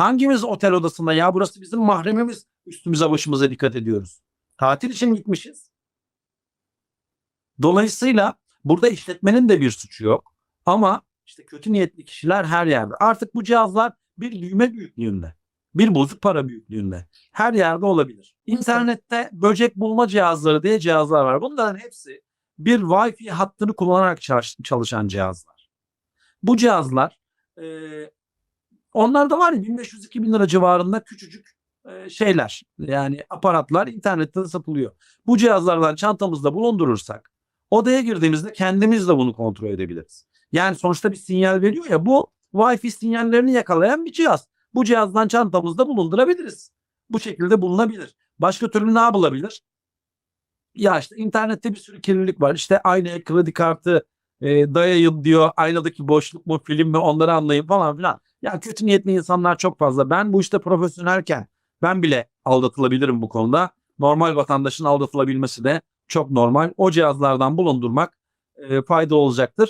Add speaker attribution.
Speaker 1: Hangimiz otel odasında ya burası bizim mahremimiz üstümüze başımıza dikkat ediyoruz. Tatil için gitmişiz. Dolayısıyla burada işletmenin de bir suçu yok. Ama işte kötü niyetli kişiler her yerde. Artık bu cihazlar bir düğme büyüklüğünde. Bir bozuk para büyüklüğünde. Her yerde olabilir. İnternette böcek bulma cihazları diye cihazlar var. Bunların hepsi bir Wi-Fi hattını kullanarak çalış- çalışan cihazlar. Bu cihazlar onlar da var ya 1500-2000 lira civarında küçücük e, şeyler yani aparatlar internette satılıyor. Bu cihazlardan çantamızda bulundurursak odaya girdiğimizde kendimiz de bunu kontrol edebiliriz. Yani sonuçta bir sinyal veriyor ya bu Wi-Fi sinyallerini yakalayan bir cihaz. Bu cihazdan çantamızda bulundurabiliriz. Bu şekilde bulunabilir. Başka türlü ne yapılabilir? Ya işte internette bir sürü kirlilik var. İşte aynaya kredi kartı e, dayayın diyor. Aynadaki boşluk mu film mi onları anlayın falan filan. Ya kötü niyetli insanlar çok fazla. Ben bu işte profesyonelken ben bile aldatılabilirim bu konuda. Normal vatandaşın aldatılabilmesi de çok normal. O cihazlardan bulundurmak e, fayda olacaktır.